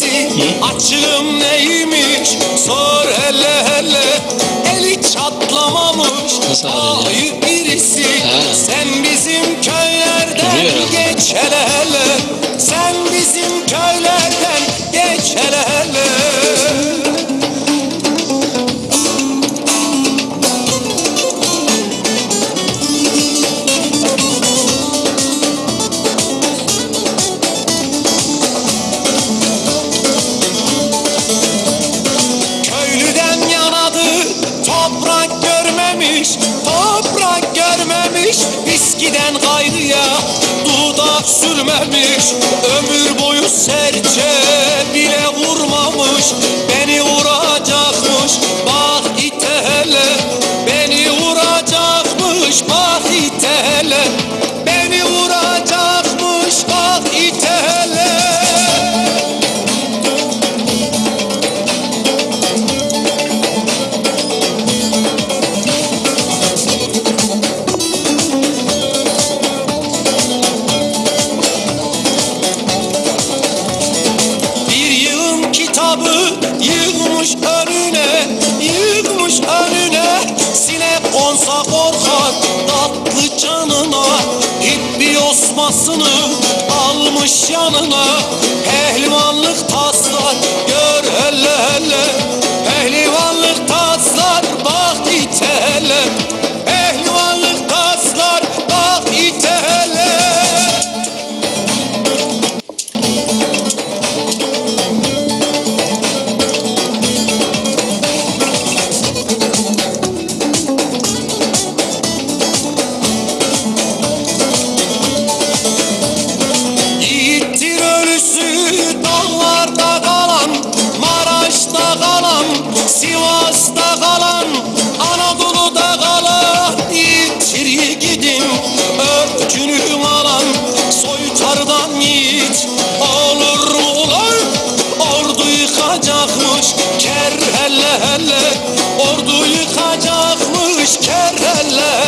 sesi Açığım neymiş? Sor hele hele. Eli çatlamamış. Ayı birisi. Sen bizim köylerden geç hele hele. Toprak görmemiş viskiden gayrıya Dudak sürmemiş. Ömür boyu serçe bile vurmamış Beni vuracakmış. Bak ite hele Beni vuracakmış. Bak osmasını almış yanına. Pehlivanlık taslar gör hele hele Olacakmış kerreller